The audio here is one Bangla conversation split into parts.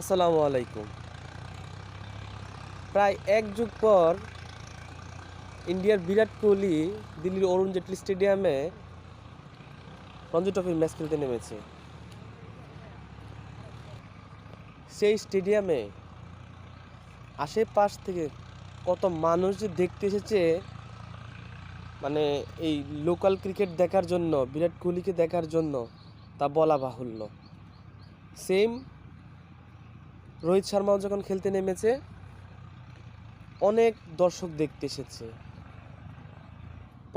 আসসালামু আলাইকুম। প্রায় এক যুগ পর ইন্ডিয়ার বিরাট কোহলি দিল্লির অরুণ জেটলি স্টেডিয়ামে রঞ্জি ট্রফির ম্যাচ খেলতে নেমেছে। সেই স্টেডিয়ামে আশেপাশ থেকে কত মানুষ যে দেখতে এসেছে মানে এই লোকাল ক্রিকেট দেখার জন্য, বিরাট কোহলিকে দেখার জন্য তা বলা বাহুল্য। সেম রোহিত শর্মাও যখন খেলতে নেমেছে, অনেক দর্শক দেখতে এসেছে।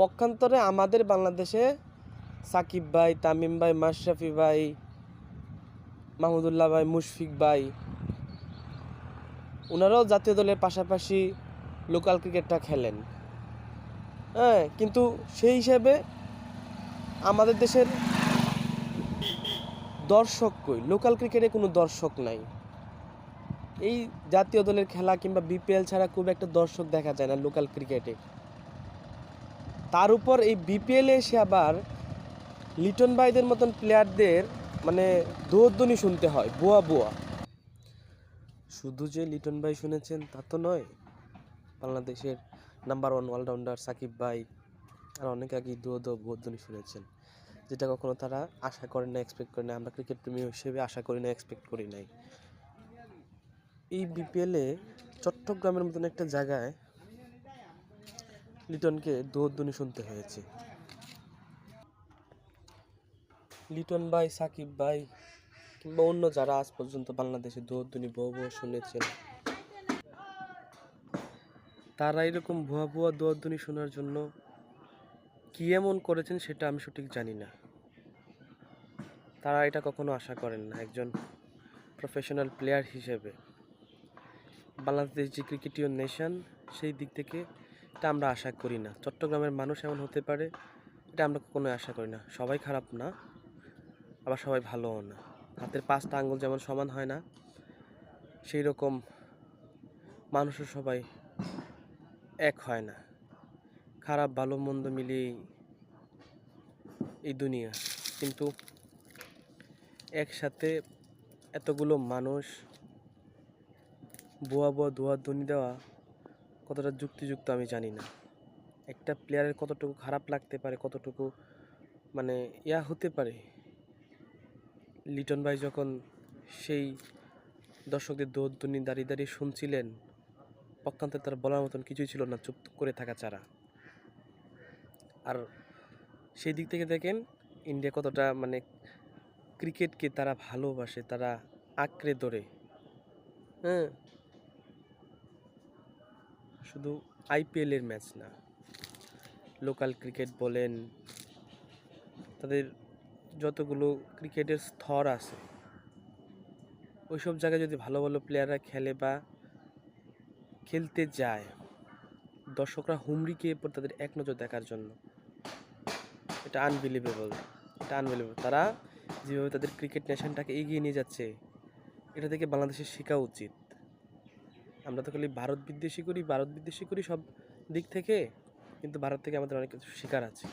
পক্ষান্তরে আমাদের বাংলাদেশে সাকিব ভাই, তামিম ভাই, মাশরাফি ভাই, মাহমুদুল্লাহ ভাই, মুশফিক ভাই, ওনারাও জাতীয় দলের পাশাপাশি লোকাল ক্রিকেটটা খেলেন। হ্যাঁ কিন্তু সেই হিসেবে আমাদের দেশের দর্শক কই? লোকাল ক্রিকেটে কোনো দর্শক নাই। এই জাতীয় দলের খেলা কিংবা বিপিএল ছাড়া খুব একটা দর্শক দেখা যায় না লোকাল ক্রিকেটে তার উপর এই বিপিএলে এসে আবার লিটন ভাইদের মতন প্লেয়ারদের মানে দৌড়দনি শুনতে হয়, বোয়া বোয়া। শুধু যে লিটন ভাই শুনেছেন তা তো নয়, বাংলাদেশের নাম্বার ওয়ান অলরাউন্ডার সাকিব ভাই আর অনেক আগেই দো দো বোধনি শুনেছেন, যেটা কখনো তারা আশা করেন না এক্সপেক্ট করে না। আমরা ক্রিকেট প্রেমী হিসেবে আশা করি না এক্সপেক্ট করি নাই। এই বিপিএলে চট্টগ্রামের মতন একটা জায়গায় লিটনকে দৌড়দনি শুনতে হয়েছে। লিটন ভাই, সাকিব ভাই কিংবা অন্য যারা আজ পর্যন্ত বাংলাদেশে দৌড়দনি বহু বহু শুনেছেন, তারা এরকম ভুয়া ভুয়া দৌড়দনি শোনার জন্য কি এমন করেছেন সেটা আমি সঠিক জানি না। তারা এটা কখনো আশা করেন না, একজন প্রফেশনাল প্লেয়ার হিসেবে। বাংলাদেশ যে ক্রিকেটীয় নেশন সেই দিক থেকে এটা আমরা আশা করি না। চট্টগ্রামের মানুষ এমন হতে পারে, এটা আমরা কোনো আশা করি না। সবাই খারাপ না, আবার সবাই ভালোও না। হাতের পাঁচটা আঙ্গুল যেমন সমান হয় না, সেই রকম মানুষও সবাই এক হয় না। খারাপ, ভালো, মন্দ মিলিয়েই এই দুনিয়া। কিন্তু একসাথে এতগুলো মানুষ বোয়া বোয়া দোয়া ধ্বনি দেওয়া কতটা যুক্তিযুক্ত আমি জানি না। একটা প্লেয়ারের কতটুকু খারাপ লাগতে পারে, কতটুকু মানে ইয়া হতে পারে। লিটন ভাই যখন সেই দর্শকদের দৌড় দনি দাঁড়িয়ে দাঁড়িয়ে শুনছিলেন পক্ষান্তরে তার বলার মতন কিছুই ছিল না, চুপ করে থাকা ছাড়া। আর সেই দিক থেকে দেখেন, ইন্ডিয়া কতটা মানে ক্রিকেটকে তারা ভালোবাসে, তারা আঁকড়ে ধরে। হ্যাঁ? শুধু আইপিএলের ম্যাচ না। লোকাল ক্রিকেট বলেন, তাদের যতগুলো ক্রিকেটের স্তর আছে, ওইসব জায়গায় যদি ভালো ভালো প্লেয়াররা খেলে বা খেলতে যায়, দর্শকরা হুমড়ি খেয়ে পড়ে তাদের এক নজর দেখার জন্য। এটা আনবিলিভেবল এটা আনবিলিভেবল তারা যেভাবে তাদের ক্রিকেট নেশনটাকে এগিয়ে নিয়ে যাচ্ছে, এটা থেকে বাংলাদেশের শেখা উচিত। আমরা তো খালি ভারত বিদ্বেষী করি, ভারত বিদ্বেষী করি সব দিক থেকে। কিন্তু ভারত থেকে আমাদের অনেক কিছু শেখার আছে।